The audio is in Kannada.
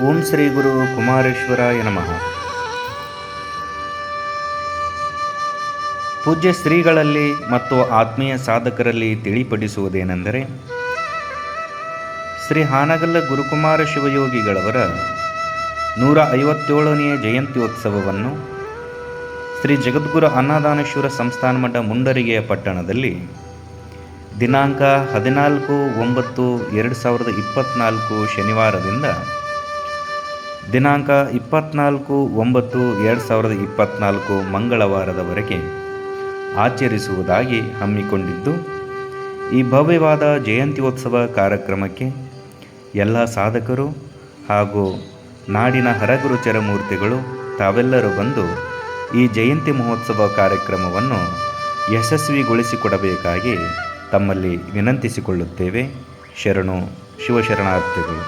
ಓಂ ಶ್ರೀ ಗುರು ಕುಮಾರೇಶ್ವರಾಯ ನಮಃ. ಪೂಜ್ಯ ಶ್ರೀಗಳಲ್ಲಿ ಮತ್ತು ಆತ್ಮೀಯ ಸಾಧಕರಲ್ಲಿ ತಿಳಿಪಡಿಸುವುದೇನೆಂದರೆ, ಶ್ರೀ ಹಾನಗಲ್ಲ ಗುರುಕುಮಾರ ಶಿವಯೋಗಿಗಳವರ ನೂರ ಐವತ್ತೇಳನೆಯ ಜಯಂತ್ಯೋತ್ಸವವನ್ನು ಶ್ರೀ ಜಗದ್ಗುರು ಅನ್ನದಾನೇಶ್ವರ ಸಂಸ್ಥಾನ ಮಠ ಮುಂಡರಿಗೆಯ ಪಟ್ಟಣದಲ್ಲಿ ದಿನಾಂಕ ಹದಿನಾಲ್ಕು ಒಂಬತ್ತು ಎರಡು ಸಾವಿರದ ಇಪ್ಪತ್ತ್ನಾಲ್ಕು ಶನಿವಾರದಿಂದ ದಿನಾಂಕ ಇಪ್ಪತ್ನಾಲ್ಕು ಒಂಬತ್ತು ಎರಡು ಸಾವಿರದ ಇಪ್ಪತ್ನಾಲ್ಕು ಮಂಗಳವಾರದವರೆಗೆ ಆಚರಿಸುವುದಾಗಿ ಹಮ್ಮಿಕೊಂಡಿದ್ದು, ಈ ಭವ್ಯವಾದ ಜಯಂತ್ಯೋತ್ಸವ ಕಾರ್ಯಕ್ರಮಕ್ಕೆ ಎಲ್ಲ ಸಾಧಕರು ಹಾಗೂ ನಾಡಿನ ಹರಗುರು ಚರಮೂರ್ತಿಗಳು ತಾವೆಲ್ಲರೂ ಬಂದು ಈ ಜಯಂತಿ ಮಹೋತ್ಸವ ಕಾರ್ಯಕ್ರಮವನ್ನು ಯಶಸ್ವಿಗೊಳಿಸಿಕೊಡಬೇಕಾಗಿ ತಮ್ಮಲ್ಲಿ ವಿನಂತಿಸಿಕೊಳ್ಳುತ್ತೇವೆ. ಶರಣು ಶಿವಶರಣಾರ್ಥಿಗಳು.